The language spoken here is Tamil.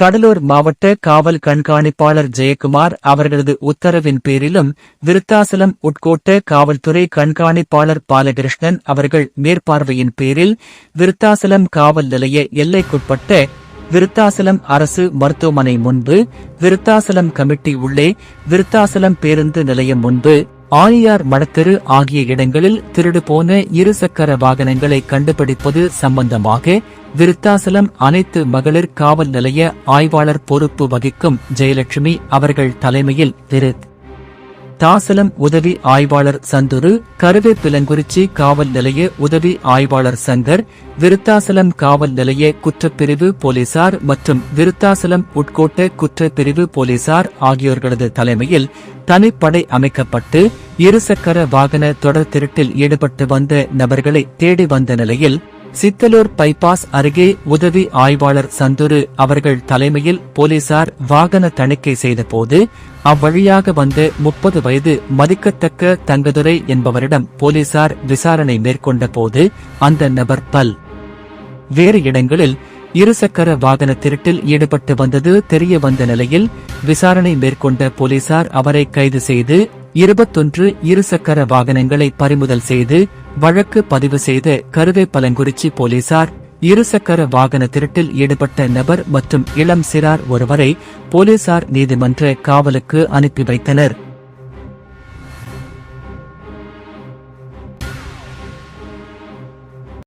கடலூர் மாவட்ட காவல் கண்காணிப்பாளர் ஜெயக்குமார் அவர்களது உத்தரவின் பேரிலும் விருத்தாசலம் உட்கோட்ட காவல்துறை கண்காணிப்பாளர் பாலகிருஷ்ணன் அவர்கள் மேற்பார்வையின் பேரில் விருத்தாசலம் காவல் நிலைய எல்லைக்குட்பட்ட விருத்தாசலம் அரசு மருத்துவமனை முன்பு விருத்தாசலம் கமிட்டி உள்ளே விருத்தாசலம் பேருந்து நிலையம் முன்பு ஆழியார் மடத்தெரு ஆகிய இடங்களில் திருடு போன இருசக்கர வாகனங்களை கண்டுபிடிப்பது சம்பந்தமாக விருத்தாசலம் அனைத்து மகளிர் காவல் நிலைய ஆய்வாளர் பொறுப்பு வகிக்கும் ஜெயலட்சுமி அவர்கள் தலைமையில் திரு தாசலம் உதவி ஆய்வாளர் சந்துரு கருவேப்பிலங்குறிச்சி காவல் நிலைய உதவி ஆய்வாளர் சங்கர் விருத்தாசலம் காவல் நிலைய குற்றப்பிரிவு போலீசார் மற்றும் விருத்தாசலம் உட்கோட்ட குற்றப்பிரிவு போலீசார் ஆகியோர்களது தலைமையில் தனிப்படை அமைக்கப்பட்டு இருசக்கர வாகன தொடர் திருட்டில் ஈடுபட்டு வந்த நபர்களை தேடி வந்த நிலையில் சித்தலூர் பைபாஸ் அருகே உதவி ஆய்வாளர் சந்துரு அவர்கள் தலைமையில் போலீசார் வாகன தணிக்கை செய்தபோது அவ்வழியாக வந்த முப்பது வயது மதிக்கத்தக்க தங்கதுரை என்பவரிடம் போலீசார் விசாரணை மேற்கொண்ட போது அந்த நபர் பல். வேறு இடங்களில் இருசக்கர வாகன திருட்டில் ஈடுபட்டு வந்தது தெரிய வந்த நிலையில் விசாரணை மேற்கொண்ட போலீசார் அவரை கைது செய்து இருபத்தொன்று இருசக்கர வாகனங்களை பறிமுதல் செய்து வழக்கு பதிவு செய்த கருவேப்பலங்குறிச்சி போலீசார் இருசக்கர வாகன திருட்டில் ஈடுபட்ட நபர் மற்றும் இளம் சிறார் ஒருவரை போலீசார் நீதிமன்ற காவலுக்கு அனுப்பி வைத்தனர்.